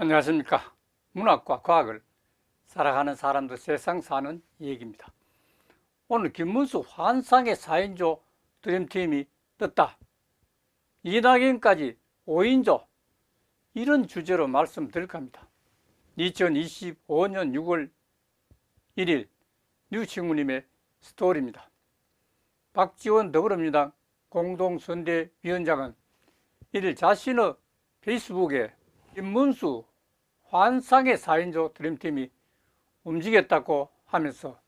안녕하십니까. 문학과 과학을 살아가는 사람들 세상 사는 얘기입니다. 오늘 김문수 환상의 4인조 드림팀이 떴다. 이낙연까지 5인조 이런 주제로 말씀드릴까 합니다. 2025년 6월 1일 뉴친구님의 스토리입니다. 박지원 더불어민주당 공동선대위원장은 1일 자신의 페이스북에 김문수 환상의 4인조 드림팀이 움직였다고 하면서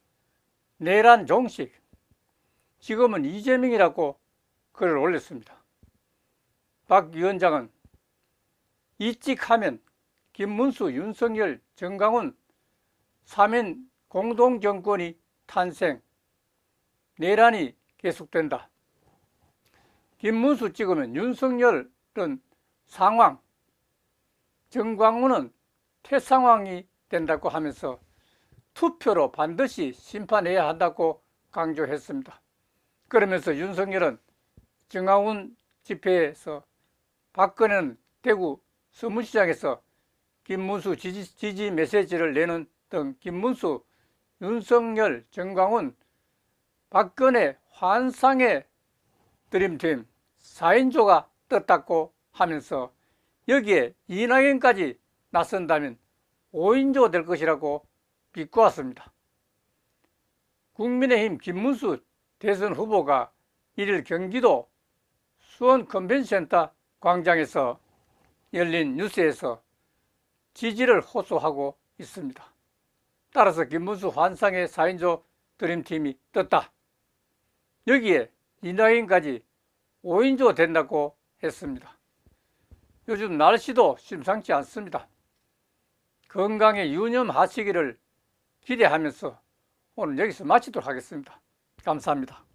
내란 종식, 지금은 이재명이라고 글을 올렸습니다. 박 위원장은 이직하면 김문수, 윤석열, 정강훈 3인 공동정권이 탄생, 내란이 계속된다. 김문수 찍으면 윤석열은 상황, 정광훈은 퇴상황이 된다고 하면서 투표로 반드시 심판해야 한다고 강조했습니다. 그러면서 윤석열은 정광훈 집회에서 박근혜는 대구 서문시장에서 김문수 지지, 지지 메시지를 내는 등 김문수, 윤석열, 정광훈, 박근혜 환상의 드림팀 4인조가 떴다고 하면서 여기에 이낙연까지 나선다면 5인조 될 것이라고 비꼬았습니다. 국민의힘 김문수 대선 후보가 1일 경기도 수원 컨벤션센터 광장에서 열린 뉴스에서 지지를 호소하고 있습니다. 따라서 김문수 환상의 4인조 드림팀이 떴다. 여기에 이낙연까지 5인조 된다고 했습니다. 요즘 날씨도 심상치 않습니다. 건강에 유념하시기를 기대하면서 오늘 여기서 마치도록 하겠습니다. 감사합니다.